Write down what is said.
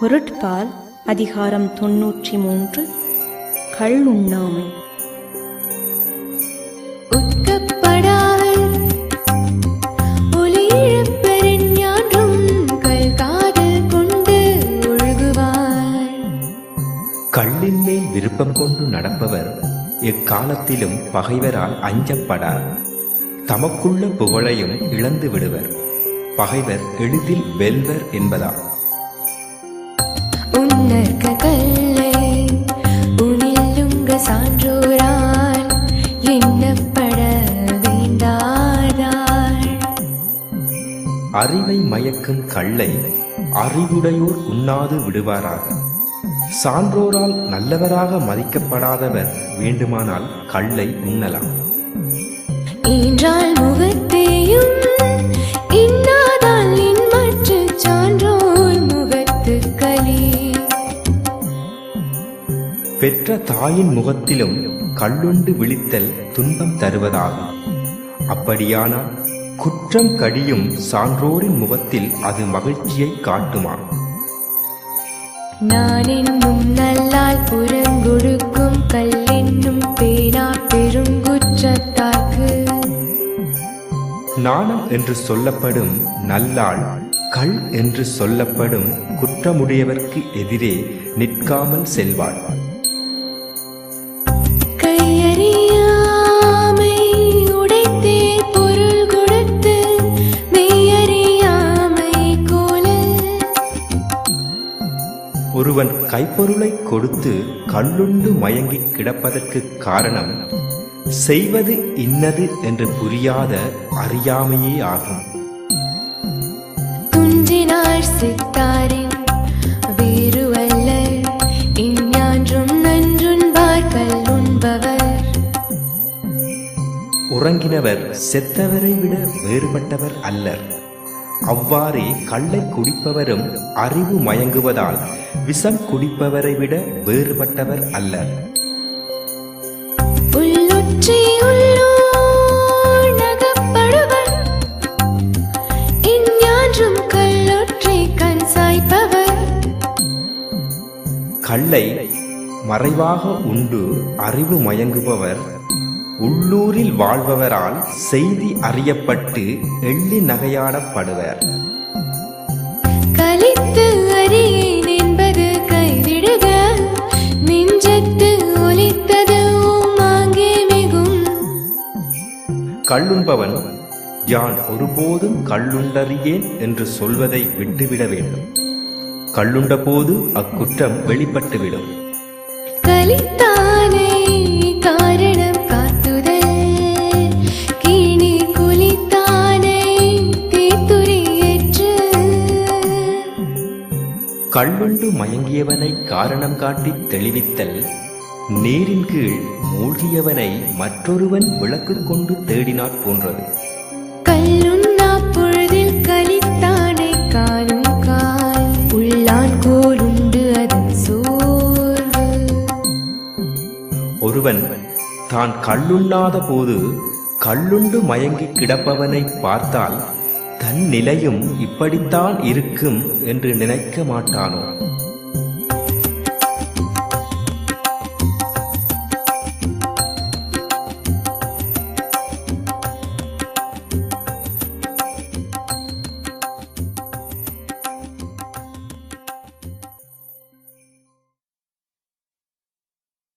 பொருட்பால் அதிகாரம் தொன்னூற்றி மூன்று கொண்டு ஒழுகுவார் கள்ளின் மேல் விருப்பம் கொண்டு நடப்பவர் எக்காலத்திலும் பகைவரால் அஞ்சப்படார். தமக்குள்ள புகழையும் இழந்து விடுவர் பகைவர் எளிதில் வெல்வர் என்பதா உன்னற்க கல்லை. எண்ணப்பட வேண்டாதார் அறிவை மயக்கும் கள்ளை அறிவுடையோர் உண்ணாது விடுவாராக. சான்றோரால் நல்லவராக மதிக்கப்படாதவர் வேண்டுமானால் கள்ளை உண்ணலாம். ஈன்றால் முகத்தையும் பெற்ற தாயின் முகத்திலும் கள்ளுண்டு விழித்தல் துன்பம் தருவதாகும். அப்படியானால் குற்றம் கடியும் சான்றோரின் முகத்தில் அது மகிழ்ச்சியை காட்டுமா? நான் என்னும் நல்லால் புறங்கொடுக்கும் கல்லென்னும் பேனா பெருங்குற்றத்தாக்கு. நாணம் என்று சொல்லப்படும் நல்லாள் கள் என்று சொல்லப்படும் குற்றமுடையவர்க்கு எதிரே நிற்காமல் செல்வாள். ஒருவன் கைப்பொருளை கொடுத்து கள்ளுண்டு மயங்கி கிடப்பதற்கு காரணம் செய்வது இன்னது என்று புரியாத அறியாமையே ஆகும். துஞ்சினார் சித்தாரின் வேறு அல்லர் இஞ்ஞான்றும் நன்றுண்பார் கல்லுண்பவர் உறங்கினவர் செத்தவரை விட வேறுபட்டவர் அல்லர். அவ்வாறே கள்ளை குடிப்பவரும் அறிவு மயங்குவதால் விஷம் குடிப்பவரை விட வேறுபட்டவர் சாய்ப்பவர். கள்ளை மறைவாக உண்டு அறிவு மயங்குபவர். உள்ளூரில் வாழ்பவரால் செய்தி அறியப்பட்டு எள்ளி நகையாடப்படுவர். கலித்து அறியேன் என்பது கைவிடுக. நெஞ்சத்து ஒலித்தது மாங்கே மிகும். கள்ளுண்பவன் யான் ஒருபோதும் கள்ளுண்டறியேன் என்று சொல்வதை விட்டுவிட வேண்டும். கள்ளுண்ட போது அக்குற்றம் வெளிப்பட்டுவிடும். கலித்தானே காரணம் கள்ளுண்டு மயங்கியவனை காரணம் காட்டி தெளிவித்தல் நீரின் கீழ் மூழ்கியவனை மற்றொருவன் விளக்கு கொண்டு தேடினாற் போன்றது. கல்லுண்ணா பொழுதில் கலித்தானை காணும் கால் உள்ளான் கோலுண்டு அதன் சோர்வு. ஒருவன் தான் கள்ளுண்ணாத போது கள்ளுண்டு மயங்கி கிடப்பவனை பார்த்தால் தன் நிலையும் இப்படித்தான் இருக்கும் என்று நினைக்க மாட்டானோ?